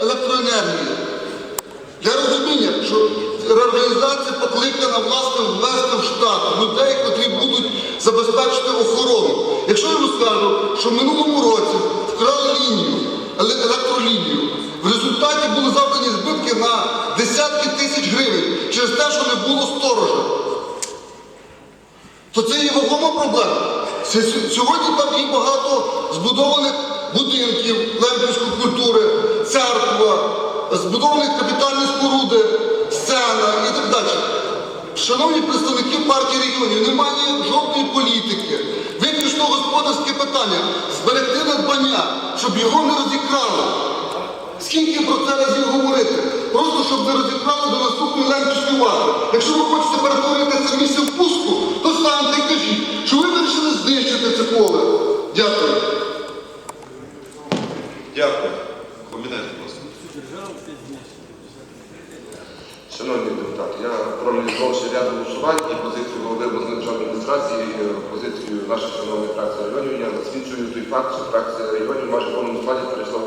електроенергії. Для розуміння, що реорганізація покликана власне ввести в штат людей, котрі будуть забезпечити охорону. Якщо я вам скажу, що в минулому році вкрали лінію, електролінію, в результаті були завдані збитки на десятки тисяч гривень через те, що не було сторожа то це є вагома проблема. Сьогодні там є багато збудованих будинків лемпільської культури, Шановні представники партії регіонів, немає жодної політики. Виключно господарське питання зберегти надбання, щоб його не розікрали. Скільки про це разів говорити? Просто щоб не розібрали до наступної лемпівської варти. Якщо ви хочете перетворити це місце в пустку, то станьте і кажіть, що ви вирішили знищити це поле. Дякую. Дякую. Комітет. Шановні депутати, я проаналізувавши ряд голосувань і позицію голови обласної державної адміністрації, і позицію нашої шановної фракції районів, я засвідчую той факт, що фракція районів майже повному складі перейшла в